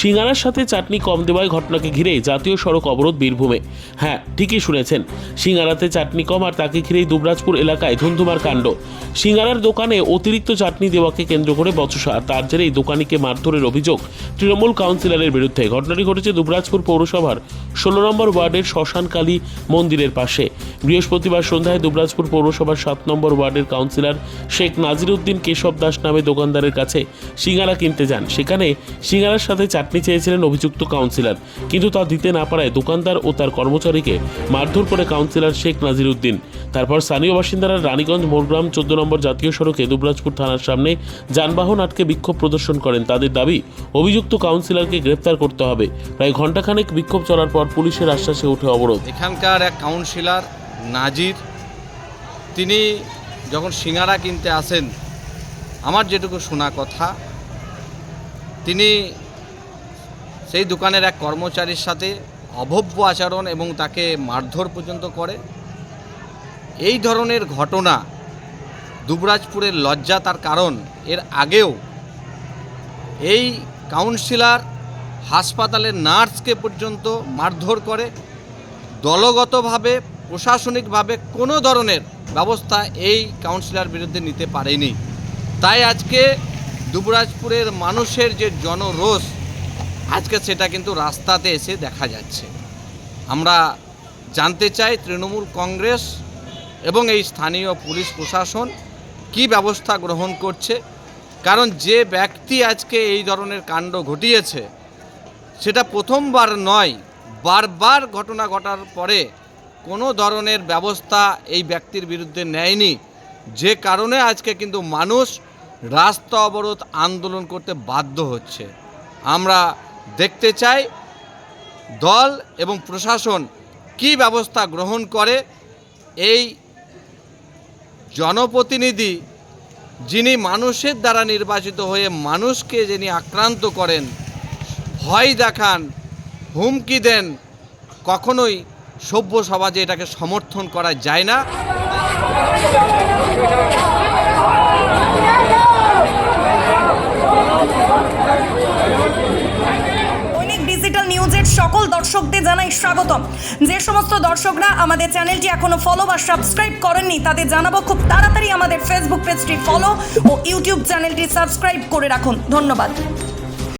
সিঙ্গারার সাথে চাটনি কম দেওয়ায় ঘটনাকে ঘিরে জাতীয় সড়ক অবরোধ বীরভূমে। হ্যাঁ ঠিকই শুনেছেন। সিঙ্গারাতে চাটনি কম আর তাকে ঘিরেই দুবরাজপুর এলাকায় ধুন্ধুমার কাণ্ড। সিঙ্গারার দোকানে অতিরিক্ত চাটনি দেওয়াকে কেন্দ্র করে বচসা তার জেরেই দোকানিকে মারধরের অভিযোগ তৃণমূল কাউন্সিলরের বিরুদ্ধে। ঘটনাটি ঘটেছে দুবরাজপুর পৌরসভার ষোলো নম্বর ওয়ার্ডের শ্মশানকালী মন্দিরের পাশে। বৃহস্পতিবার সন্ধ্যায় দুবরাজপুর পৌরসভার সাত নম্বর ওয়ার্ডের কাউন্সিলর শেখ নাজির উদ্দিন কেশব দাস নামে দোকানদারের কাছে সিঙ্গারা কিনতে যান। সেখানে সিঙ্গারার সাথে চাটনি চেয়েছিলেন অভিযুক্ত কাউন্সিলর। কিন্তু তা দিতে না পারায় দোকানদার ও তার কর্মচারীকে মারধর করে কাউন্সিলর শেখ নাজির উদ্দিন তারপর স্থানীয় বাসিন্দারা রানীগঞ্জ মোরগ্রাম চোদ্দ নম্বর জাতীয় সড়কে দুবরাজপুর থানার সামনে যানবাহন আটকে বিক্ষোভ প্রদর্শন করেন। তাদের দাবি, অভিযুক্ত কাউন্সিলরকে গ্রেপ্তার করতে হবে। প্রায় ঘণ্টাখানেক বিক্ষোভ চলার পর পুলিশের আশ্বাসে উঠে অবরোধ। এখানকার এক কাউন্সিলর, নাজির, তিনি যখন সিঙ্গারা কিনতে আসেন, আমার যেটুকু শোনা কথা, তিনি সেই দোকানের এক কর্মচারীর সাথে অভব্য আচরণ এবং তাকে মারধর পর্যন্ত করে। এই ধরনের ঘটনা দুবরাজপুরের লজ্জা তার কারণ। এর আগেও এই কাউন্সিলর হাসপাতালের নার্সকে পর্যন্ত মারধর করে। দলগতভাবে, প্রশাসনিকভাবে কোনো ধরনের ব্যবস্থা এই কাউন্সিলর বিরুদ্ধে নিতে পারেনি। তাই আজকে দুবরাজপুরের মানুষের যে জনরোষ, আজকে সেটা কিন্তু রাস্তাতে এসে দেখা যাচ্ছে। আমরা জানতে চাই তৃণমূল কংগ্রেস এবং এই স্থানীয় পুলিশ প্রশাসন কি ব্যবস্থা গ্রহণ করছে। কারণ যে ব্যক্তি আজকে এই ধরনের কাণ্ড ঘটিয়েছে সেটা প্রথমবার নয়, বারবার ঘটনা ঘটার পরে কোনো ধরনের ব্যবস্থা এই ব্যক্তির বিরুদ্ধে নেয়নি। যে কারণে আজকে কিন্তু মানুষ রাস্তা অবরোধ আন্দোলন করতে বাধ্য হচ্ছে। আমরা দেখতে চাই দল এবং প্রশাসন কি ব্যবস্থা গ্রহণ করে। এই জনপ্রতিনিধি যিনি মানুষের দ্বারা নির্বাচিত হয়ে মানুষকে যিনি আক্রান্ত করেন ভয় দেখান, হুমকি দেন, কখনোই সভ্য সমাজে এটাকে সমর্থন করা যায় না। নিউজের সকল দর্শকদের জানাই স্বাগতম। যে সমস্ত দর্শকরা আমাদের চ্যানেলটি এখনও ফলো বা সাবস্ক্রাইব করেননি, তাদের জানাব খুব তাড়াতাড়ি আমাদের ফেসবুক পেজটি ফলো ও ইউটিউব চ্যানেলটি সাবস্ক্রাইব করে রাখুন। ধন্যবাদ।